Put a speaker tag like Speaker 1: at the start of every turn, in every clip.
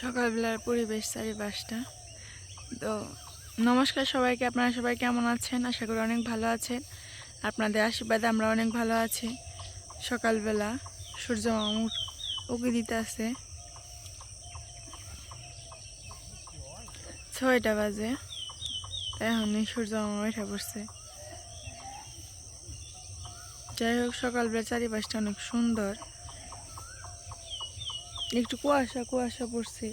Speaker 1: সকালবেলার পরিবেশ চারিপাশটা। তো নমস্কার সবাইকে, আপনারা সবাই কেমন আছেন? আশা করি অনেক ভালো আছেন। আপনাদের আশীর্বাদে আমরা অনেক ভালো আছি। সকালবেলা সূর্য মামা উঠ- উকি দিতে আছে ছয়টা বাজে। এখনই সূর্য মামা উঠে পড়ছে। যাই হোক সকালবেলা চারিপাশটা অনেক সুন্দর। একটু কুয়াশা কুয়াশা পড়ছে।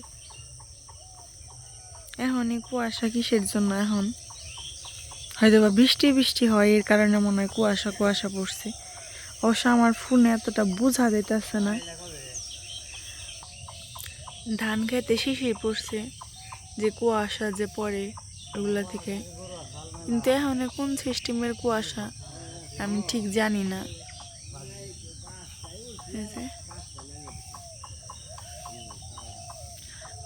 Speaker 1: এখন এই কুয়াশা কিসের জন্য এখন? হয়তো বা বৃষ্টি বৃষ্টি হয়, এর কারণে মনে হয় কুয়াশা কুয়াশা পড়ছে। অবশ্য আমার ফোনে এতটা বোঝা যেতেছে না। ধান খেতে শিশির পড়ছে, যে কুয়াশা যে পড়ে ওগুলা থেকে। কিন্তু এখন কোন সিস্টেমের কুয়াশা আমি ঠিক জানি না এই যে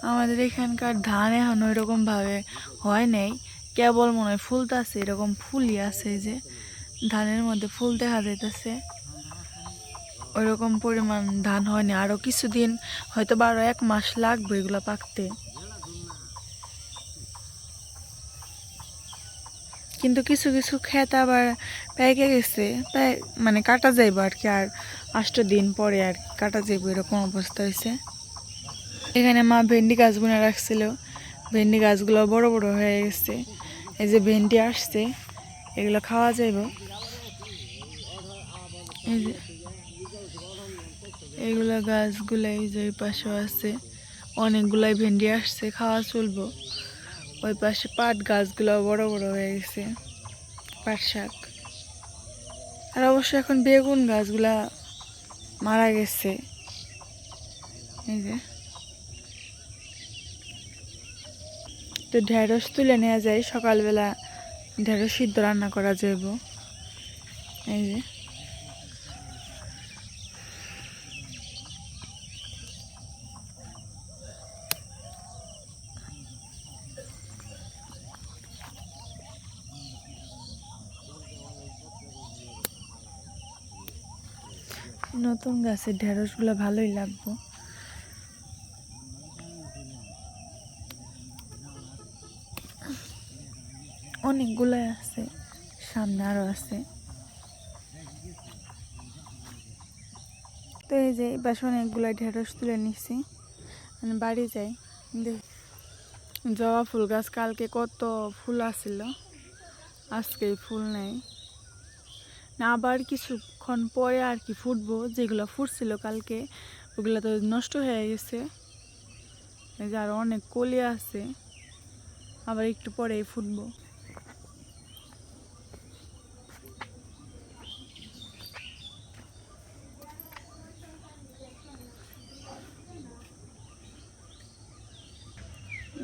Speaker 1: আমাদের এখানকার ধান এখন ওইরকম ভাবে হয় নাই। কেবল মনে হয় ফুলতাছে এরকম ফুলই আছে যে। ধানের মধ্যে ফুল দেখা যাইতেছে। ওইরকম পরিমাণ ধান হয়নি আরও কিছুদিন, হয়তো বা আরও এক মাস লাগবে এগুলো পাকতে। কিন্তু কিছু কিছু ক্ষেত আবার পেকে গেছে। মানে কাটা যাইব আর কি, আর আষ্ট দিন পরে আর কাটা যাইব এরকম অবস্থা হয়েছে। এখানে মা ভেন্ডি গাছ বুনে রাখছিল। ভেন্ডি গাছগুলো বড় বড় হয়ে গেছে। এই যে ভেন্ডি আসছে, এগুলো খাওয়া যাইব। এই যে এগুলো গাছগুলো এই যে ওই পাশেও আছে। অনেকগুলাই ভেন্ডি আসছে, খাওয়া চলবো। ওই পাশে পাট গাছগুলো বড় বড় হয়ে গেছে, পাট শাক। আর অবশ্য এখন বেগুন গাছগুলা মারা গেছে। এই যে তো ঢেঁড়স তুলে নেওয়া যায়, সকালবেলা ঢেঁড়স সিদ্ধ রান্না করা যাইব। এই যে। নতুন গাছের ঢেঁড়সগুলো ভালোই লাগবো। অনেকগুলাই আছে, সামনে আরও আছে। তো এই যে পাশে অনেকগুলাই ঢেঁড়স তুলে নিচ্ছি মানে বাড়ি যাই। জবা ফুল গাছ কালকে কত ফুল আসছিল আজকে ফুল নেই। না, আবার কিছুক্ষণ পরে আর কি ফুটবো, যেগুলো ফুটছিল কালকে, ওগুলো তো নষ্ট হয়ে গেছে। এই যে আরও অনেক কলি আছে, আবার একটু পরেই ফুটবো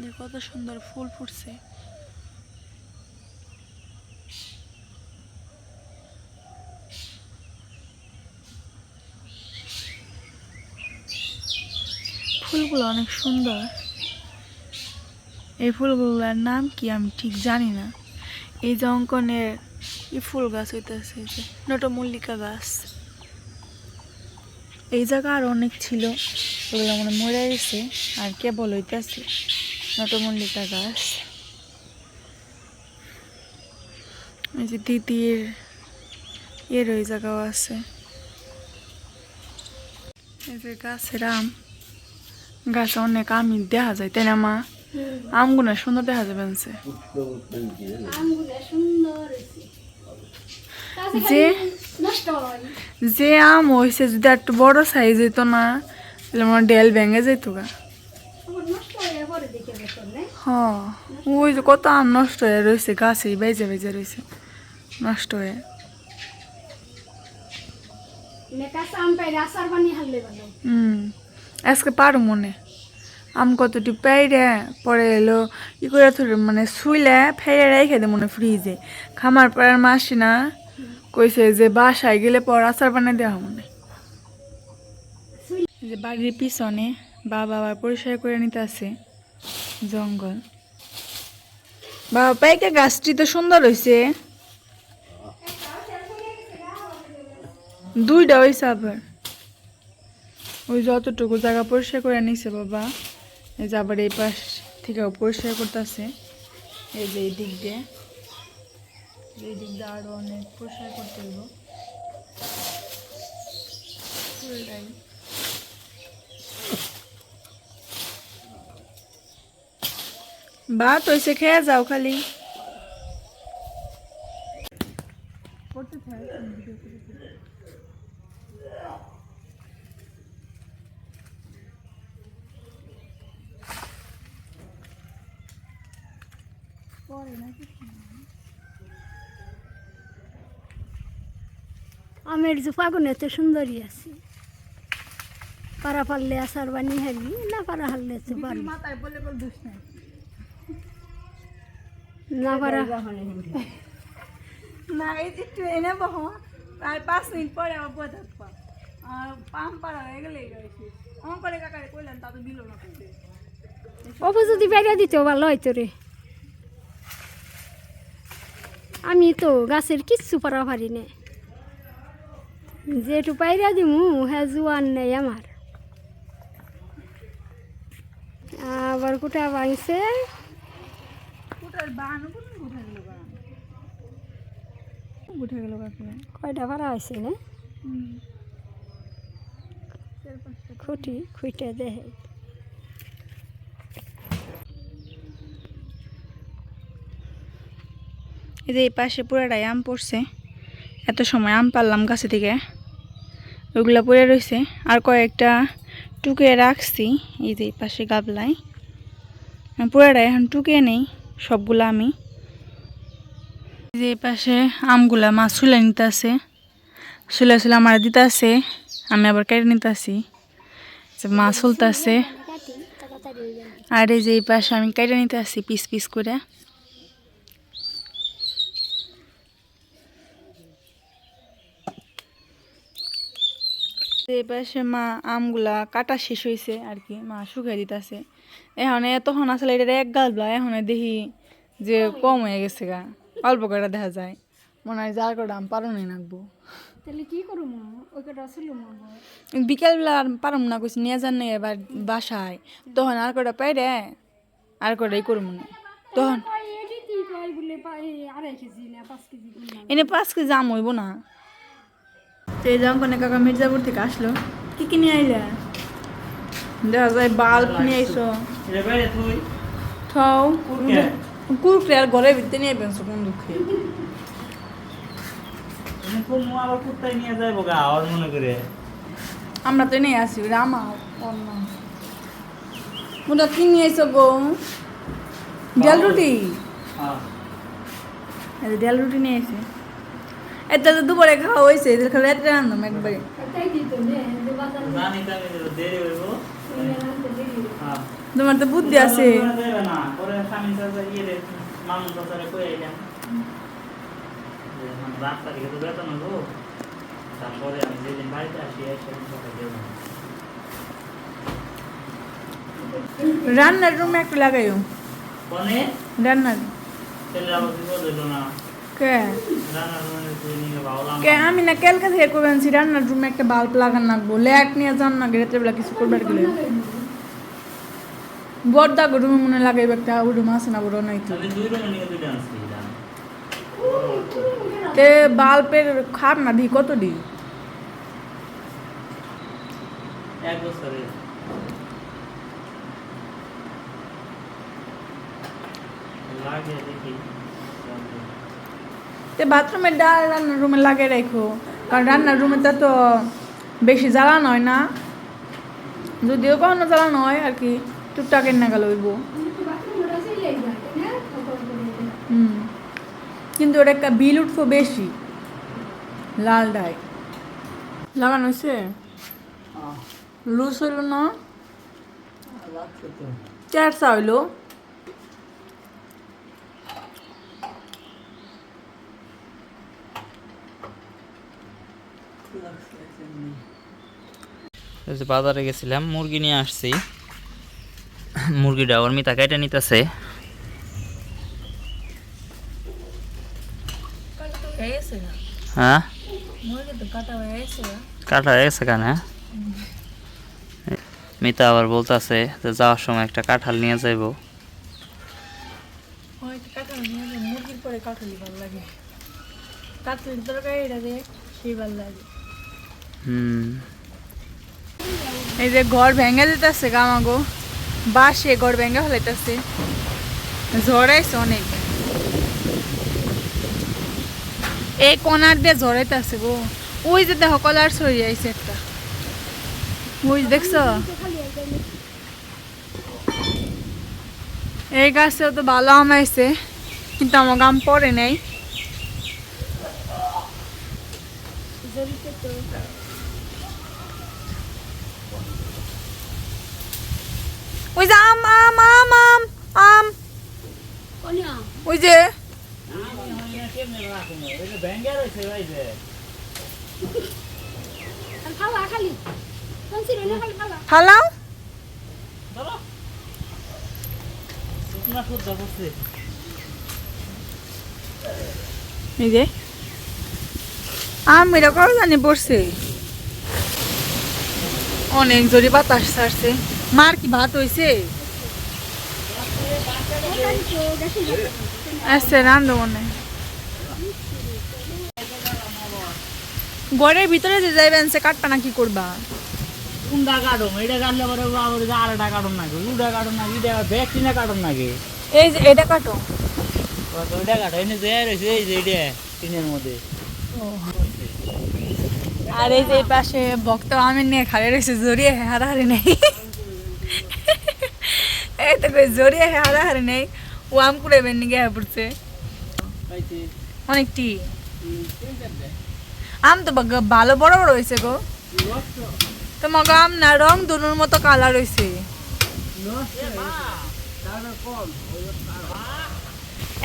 Speaker 1: যে কত সুন্দর ফুল ফুটছে। ফুলগুলো অনেক সুন্দর। এই ফুলগুলোর নাম কি আমি ঠিক জানি না। এই যে অঙ্কনের এই ফুল গাছ হইতেছে যে নটমল্লিকা গাছ। এই জায়গা আর অনেক ছিল, ওগুলো মানে মরে গেছে আর কেবল হইতেছে। নটমল্লিকা গাছ। এই যে দিদির এর ওই জায়গাও আছে। এই যে গাছের আম। গাছে অনেক আমি দেখা যায়, তাই না মা? আমগুলো সুন্দর দেখা যাবে যে যে আম হয়েছে যদি একটু বড় সাইজ হইতো না, তাহলে আমার ডেল ভেঙে যেত গা
Speaker 2: আবার নষ্ট হয়ে পরে দেখে বছর নেই
Speaker 1: হ্যাঁ ওই যে কত আম নষ্ট হয়ে রয়েছে গাছে বেজে বেজে রয়েছে নষ্ট হয়ে। হুম। আজকে পারো মনে। আম কতটি পেয়ে পরে এলো ই করে থরে মানে শুইলে ফেলে রেখে দে মনে ফ্রিজে। খামার পাড়ার মাসি না কইছে যে বাসায় গেলে পর আচার বানিয়ে দেওয়া মনে। যে বাড়ির পিছনে বাবা আবার পরিষ্কার করে নিতে আছে জঙ্গল। বাবা পাইকে গাছটি তো সুন্দর হয়েছে দুইটা হয়েছে আবার। ওই যতটুকু জায়গা পরিষ্কার করে নিছে বাবা, এই যে আবার এই পাশ থেকে পরিষ্কার করতেছে। এই যে এই দিক দিয়ে। এই দিক দিয়ে আরও অনেক পরিষ্কার করতে হইব। ভাত হয়েছে খেয়ে যাও খালি।
Speaker 2: আমের যে ফাগুন এত সুন্দরই আছে। পারা পারলে আসার বানি হারবি না পারা হারলে তো পারবি
Speaker 1: মাথায় বলে বলে দুষ নাই।
Speaker 2: না পারা।
Speaker 1: না এই যে বহ। আর পাঁচ মিনিট পরে আবার আর পাম পাড়া হয়ে গেলে গেছে আমার পরে কাকারে কইলেন তা তো দিল না কইতে
Speaker 2: অপু যদি বাইরে দিত ভালো হয়তো রে। আমি তো গাছের কিচ্ছু পারা পারি না। যেটু পাইরা দিমু হ্যাঁ জোয়ান নেই আমার। আবার কুটা ভাঙছে।
Speaker 1: কুটার বাহানো কোন উঠে গেল উঠে গেল কাকু
Speaker 2: কয়টা পারা হয়েছে না? খুঁটি খুঁটে দেহে
Speaker 1: এই যে এই পাশে পুরাটাই আম পড়ছে। এত সময় আম পারলাম গাছে থেকে। ওইগুলো পড়ে রয়েছে আর কয়েকটা টুকে রাখছি। এই যে এই পাশে গাবলায়। পুরাটাই এখন টুকে নেই। সবগুলো আমি। যে পাশে আমগুলা মাছ চুলে নিতে আছে চুলে চুলে আমার দিতে আছে আমি আবার কেটে নিতে আসি মাছ চলতেছে, আর এই যে এই পাশে আমি কেটে নিতে আসি পিস পিস করে। এই পাশে মা আমগুলা কাটা শেষ হয়েছে আর কি, মা শুকাই দিতেছে। এখন তখন আসলে এটা এক গাছগুলা এখন দেখি যে কম হয়ে গেছে গা। অল্প কটা দেখা যায়। মনে হয় যার কটা আম পারো নাই নাকবো
Speaker 2: তাহলে কি করুম? ওই কটা ছিল
Speaker 1: বিকেলবেলা আর পারম না কইছি নিয়ে যান নাই এবার বাসায়। তখন আর কটা পাইরে আর কটাই করব না। তখন এনে পাঁচ কেজি আম হইব না। তো এই যাম কাকা মির্জাপুর থেকে আসলো কি কি নিয়ে আইলা? দেখা যায় বাল্ব নিয়ে আইসো থাও।
Speaker 3: কুরকুরে।
Speaker 1: আর ঘরের ভিতরে নিয়ে পেনছো কোন দুঃখে আমরা তো নিয়ে আসি আমার মোটা কি নিয়ে আইসো গো? ডাল রুটি?
Speaker 3: হ্যাঁ।
Speaker 1: ডাল রুটি নিয়ে আইসি এটা তো দুপুরে খাওয়া হয়েছে এদের খালি রাত্রে আনলাম একবারে।
Speaker 3: হ্যাঁ।
Speaker 1: তোমার তো বুদ্ধি আছে।
Speaker 3: ইয়ে দেবো।
Speaker 1: রান্নার রুমে একটু লাগাইও। রান্নার।
Speaker 3: ছেলে আবার বিপদ হইল না
Speaker 1: কে
Speaker 3: রান্নার রুমে তুই নিয়ে ভাবলাম
Speaker 1: কে আমি না কালকে থেকে করে আনছি রান্নার রুমে একটা বাল্ব লাগান রাখব ল্যাট নিয়ে যান না রাত্রে বেলা কিছু করবার গেলে বড়দা রুমে মনে লাগাইবে একটা ওই রুম আছে না বড় নাই তো
Speaker 3: আমি দুই রুমে নিয়ে দুইটা আনছি জান
Speaker 1: তে বাল্বের খাপ না দি কত দি
Speaker 3: এক বছরের লাগে দেখি
Speaker 1: তে বাথরুমের ডাল রান্নার রুমে লাগিয়ে রাখো। কারণ রান্নার রুমে তো বেশি জ্বালানো হয় না। যদিও কখনো জ্বালানো হয় আর কি টুকটাক এনে গেল হইব। হুম। কিন্তু ওটা একটা বিল উঠবো বেশি লাল ডাই। লাগানো হয়েছে? লুজ হইল না? চারশা হইল?
Speaker 3: বাজারে গেছিলাম মুরগি নিয়ে আসছি। মুরগিটা ওর মিতা কাইটা নিতেছে। হ্যাঁ
Speaker 1: কাটা হয়ে গেছে
Speaker 3: কাটা কেন হ্যাঁ? মিতা আবার বলতাছে যে যাওয়ার সময় একটা কাঁঠাল নিয়ে যাইবো। হুম।
Speaker 1: এই যে ঘর ভেঙে দিতেছে গামাগো বাসে ঘর ভেঙে ফেলাইতেছে। ঝড়াইছে অনেক। এই কোনার দিয়ে ঝড়াইতেছে গো। ওই যে দেখো কলার ছড়িয়ে আইছে একটা। ওই দেখছ? এই গাছেও তো ভালো আম আইছে, কিন্তু আমার গাম পড়ে নাই। ওই যে আম আম আম আম আম। ওই যে।
Speaker 2: খালা খালি। খালি
Speaker 1: এই যে। আম জানি পড়ছে। অনেক জোরে বাতাস ছাড়ছে। মার কি ভাত হইছে? আচ্ছা রান্ধো মনে। হয়। ঘরের ভিতরে যে যাইবেন সে কাটটা না কি করবা?
Speaker 3: কোনটা কাটুম এটা কাটলে পরে আবার যে আরেকটা কাটুম নাকি? উটা কাটুম নাকি? এটা ব্যাগ কিনে কাটুম নাকি?
Speaker 1: এই যে এটা কাটো।
Speaker 3: ওইটা কাটো এনে যে রয়েছে এই যে এটা টিনের মধ্যে।
Speaker 1: আর এই যে পাশে ভক্ত আমি নিয়ে খালি রয়েছে জড়িয়ে হারাহারি নেই। এই তো কই জড়িয়ে হারাহারি নেই। ও আম কুড়ে বেন নিয়ে পড়ছে। অনেকটি আম তো বাগ- ভালো বড় বড় হয়েছে গো। আম না রং দুনুর মতো কালার হয়েছে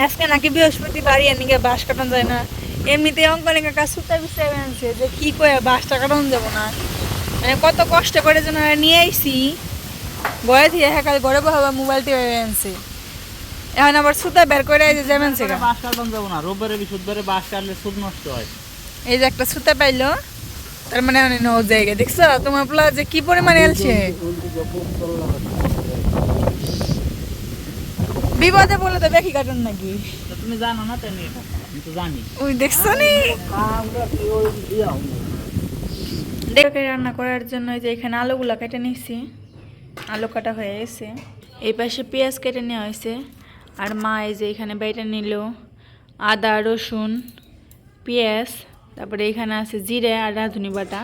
Speaker 1: আজকে নাকি বৃহস্পতিবারই এদিকে বাঁশ কাটানো যায় না। এমনিতে অঙ্কনে কাকা সুতা আনছে যে কি করে বাঁশটা কাটানো যাব না। মানে কত কষ্ট করে যেন নিয়ে আইছি। বয়ে দিয়ে হ্যাঁ কাল ঘরে বহাবা মোবাইল টিপে আনছে এখন আবার সুতা বের করে এই যে যাবেন সেটা
Speaker 3: বাস কাটন যাব না রোববারে বিশুদ্ধবারে বাস কাটলে সুদ নষ্ট হয়?
Speaker 1: এই যে একটা সুতা পাইলো তার মানে অনেক নৌ জায়গা। দেখছ? তোমার পোলা যে কি পরিমাণে এলছে? বিপদে বলে তো দেখি কাটুন নাকি?
Speaker 3: তুমি জানো না এটা? জানি।
Speaker 1: ওই দেখছ নি? দেখে রান্না করার জন্য যে এখানে আলুগুলা কেটে নিয়েছি আলু কাটা হয়ে গেছে। এই পাশে পেঁয়াজ কেটে নেওয়া হয়েছে। আর মা এই যে এখানে বেটে নিল, আদা, রসুন, পেঁয়াজ, তারপরে এখানে আছে জিরে আর রাঁধুনি বাটা।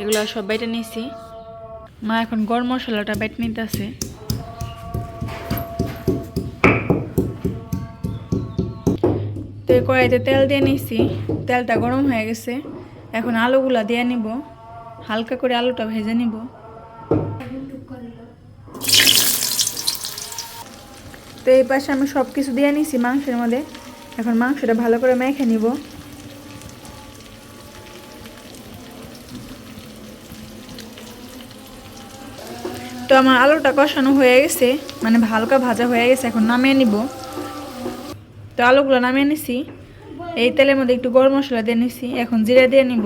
Speaker 1: এগুলো সব বেটে নিয়েছি মা এখন গরম মশলাটা বেটে নিতেছে। তো কড়াইতে তেল দিয়ে নিছি। তেলটা গরম হয়ে গেছে। এখন আলুগুলা দিয়ে নিব। হালকা করে আলুটা ভেজে নিব। তো এই পাশে আমি সব কিছু দিয়ে নিছি মাংসের মধ্যে। এখন মাংসটা ভালো করে মেখে নিব। তো আমার আলুটা কষানো হয়ে গেছে মানে হালকা ভাজা হয়ে গেছে, এখন নামিয়ে নিব। তো আলুগুলো নামিয়ে নিছি। এই তেলের মধ্যে একটু গরম মশলা দিয়ে নিছি, এখন জিরা দিয়ে নিব।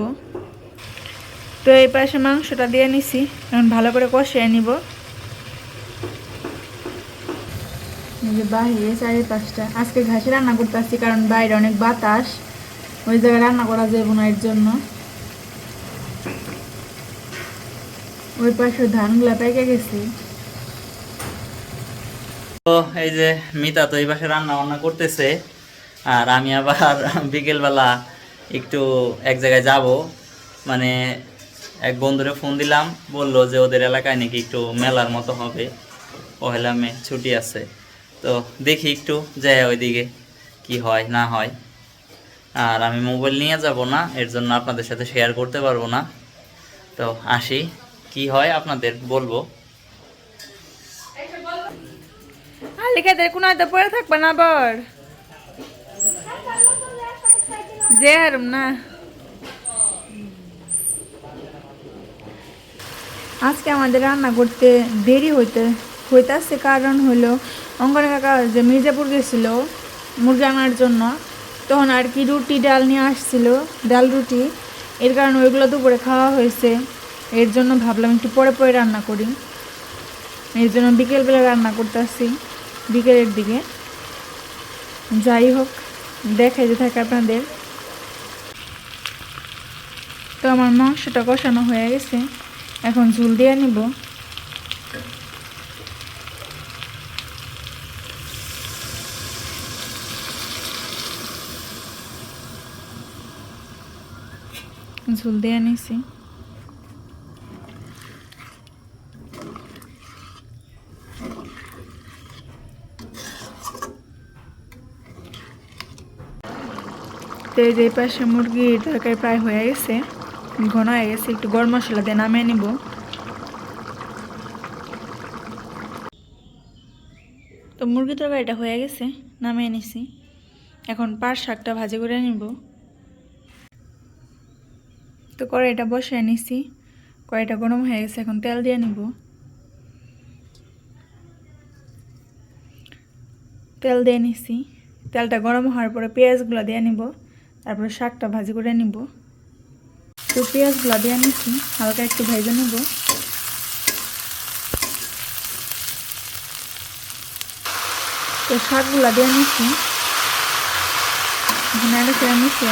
Speaker 1: তো এই পাশে মাংসটা দিয়ে নিছি, এখন ভালো করে কষিয়ে নিব এই যে বাইরে চারি পাঁচটা আজকে ঘাসে রান্না করতে আসছি কারণ বাইরে অনেক বাতাস। ওই জায়গায় রান্না করা যাবে না এর জন্য। ওই পাশে ধানগুলা পেকে গেছে।
Speaker 3: তো এই যে মিতা তো এই পাশে রান্না বান্না করতেছে, আর আমি আবার বিকেলবেলা একটু এক জায়গায় যাব। মানে এক বন্ধুরে ফোন দিলাম, বলল যে ওদের এলাকায় নাকি একটু মেলার মতো হবে। পহেলা মে ছুটি আছে। তো দেখি একটু, যাই ওইদিকে কি হয়, না হয়। আর আমি মোবাইল নিয়ে যাব না, এর জন্য আপনাদের সাথে শেয়ার করতে পারব না। তো আসি, কি হয় আপনাদের বলব।
Speaker 1: আজকে আমাদের রান্না করতে দেরি হইতে হইতাছে কারণ হলো অঙ্কনে কাকা, যে মির্জাপুর গেছিল মুরগি আনার জন্য, তখন আর কি রুটি, ডাল নিয়ে আসছিল, ডাল রুটি। এর কারণে ওইগুলো দুপুরে খাওয়া হয়েছে। এর জন্য ভাবলাম একটু পরে পরে রান্না করি। এর জন্য বিকেলবেলা রান্না করতে আসছি বিকেলের দিকে। যাই হোক, দেখাই যে থাকে আপনাদের। তো আমার মাংসটা কষানো হয়ে গেছে। এখন ঝুল দিয়ে নিব। ঝুল দিয়ে নিছি তো এই যে পাশে মুরগির তরকারি প্রায় হয়ে গেছে, ঘন হয়ে গেছে, একটু গরম মশলা দিয়ে নামিয়ে নিব। তো মুরগি তরকারিটা হয়ে গেছে, নামিয়ে নিছি। এখন পাট শাকটা ভাজি করে নিব। কড়াইটা বসিয়ে নিছি। কড়াইটা গরম হয়ে গেছে, এখন তেল দিয়ে নিব। তেল দিয়ে নিছি। তেলটা গরম হওয়ার পরে পেঁয়াজগুলো দিয়ে নিব। তারপরে শাকটা ভাজি করে নিব। তো পেঁয়াজগুলো দিয়ে নিছি, হালকা একটু ভেজে নিব। তো শাকগুলো দিয়ে নিছি। এখানে আগে ফেরা নিচ্ছি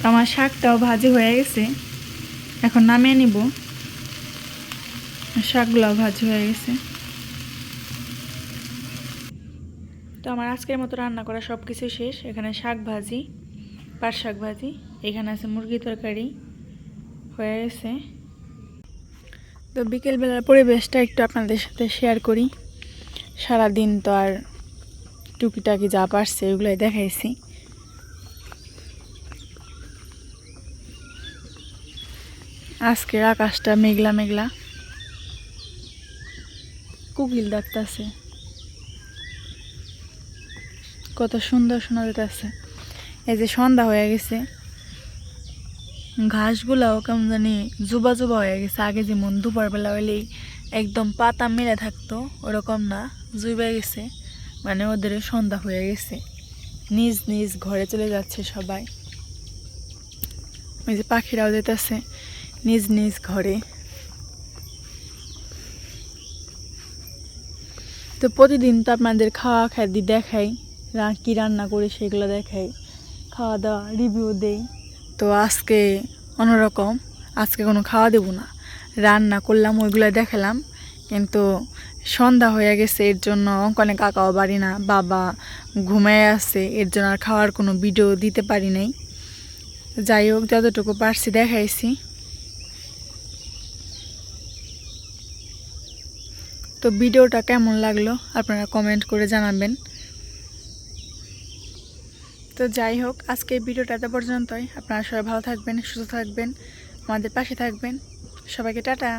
Speaker 1: তো আমার শাকটাও ভাজি হয়ে গেছে। এখন নামিয়ে নিব। শাকগুলাও ভাজি হয়ে গেছে। তো আমার আজকের মতো রান্না করা সব কিছু শেষ। এখানে শাক ভাজি, পাট শাক ভাজি, এখানে আছে মুরগি তরকারি হয়ে গেছে। তো বিকেলবেলার পরিবেশটা একটু আপনাদের সাথে শেয়ার করি। সারাদিন তো আর টুকিটাকি যা পারছে ওগুলোই দেখাইছি। আজকের আকাশটা মেঘলা মেঘলা। কুকিল ডাকতেছে। কত সুন্দর শোনা যেতেছে এই যে সন্ধ্যা হয়ে গেছে। ঘাসগুলাও কেমন জানি জুবা জুবা হয়ে গেছে। আগে যেমন দুপুরবেলা হইলেই একদম পাতা মেলে থাকতো, ওরকম না। জুবে গেছে। মানে ওদের সন্ধ্যা হয়ে গেছে। নিজ নিজ ঘরে চলে যাচ্ছে সবাই। ওই যে পাখিরাও যেতেছে। নিজ নিজ ঘরে। তো প্রতিদিন তো আপনাদের খাওয়া খাদ্য দেখাই কি রান্না করি সেগুলো দেখাই, খাওয়া দাওয়া রিভিউ দেই। তো আজকে অন্যরকম, আজকে কোনো খাওয়া দেবো না। রান্না করলাম, ওইগুলো দেখালাম, কিন্তু সন্ধ্যা হয়ে গেছে, এর জন্য অঙ্কনে কাকাও বাড়ি না, বাবা ঘুমায় আছে, এর জন্য আর খাওয়ার কোনো ভিডিও দিতে পারি নাই। যাই হোক, যতটুকু পারছি দেখাইছি। তো ভিডিওটা কেমন লাগল আপনারা কমেন্ট করে জানাবেন। তো যাই হোক, আজকে ভিডিওটা এত পর্যন্তই। আপনারা সবাই ভালো থাকবেন, সুস্থ থাকবেন, আমাদের পাশে থাকবেন। সবাইকে টাটা।